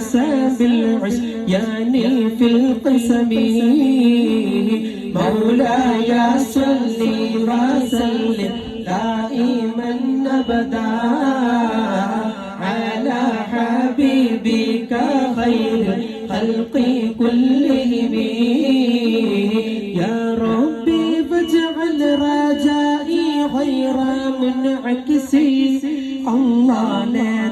عسى بالعصيان في القسم. مولاي صل وسلم دائما ابدا. على حبيبك خير الخلق كلهم. يا ربي فاجعل رجائي غير منعكس الله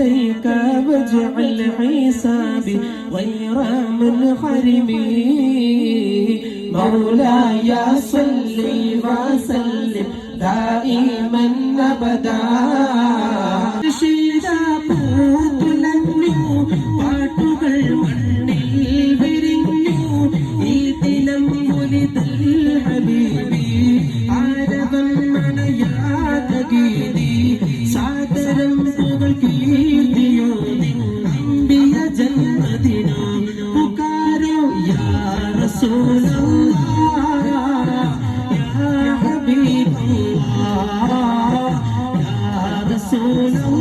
لديك واجعل حسابي غير منحرم مولاي صل وسلم دائما ابدا പൂത്തുലഞ്ഞു പാട്ടുകൾ മണ്ണിൽ വിരിഞ്ഞു ഈ ദിനം മുലിതൽ ഹബീബി ആരവം മണയാത ഗീതി സാദരം പുകൾ കീർത്തിയോ so.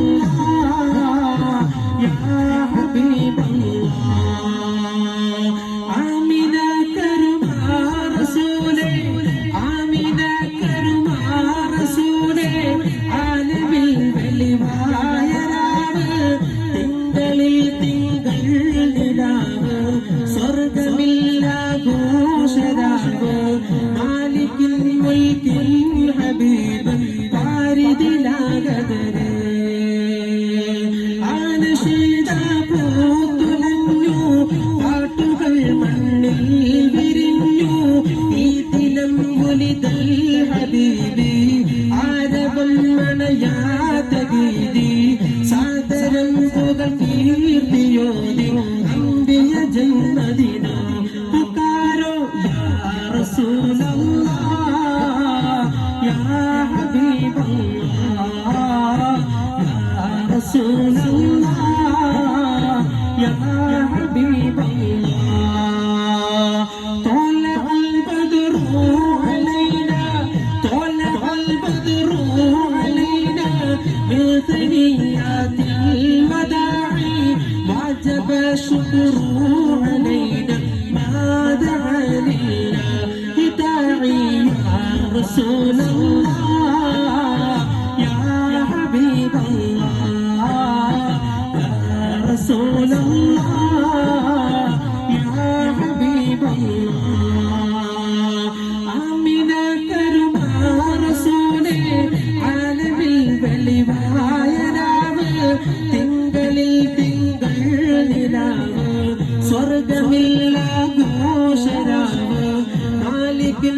ആനശീത رسول الله يا حبيب الله طلع البدر علينا طلع البدر علينا من ثنيات المداعي وجب الشكر علينا ما دعا لنا داعي يا رسول الله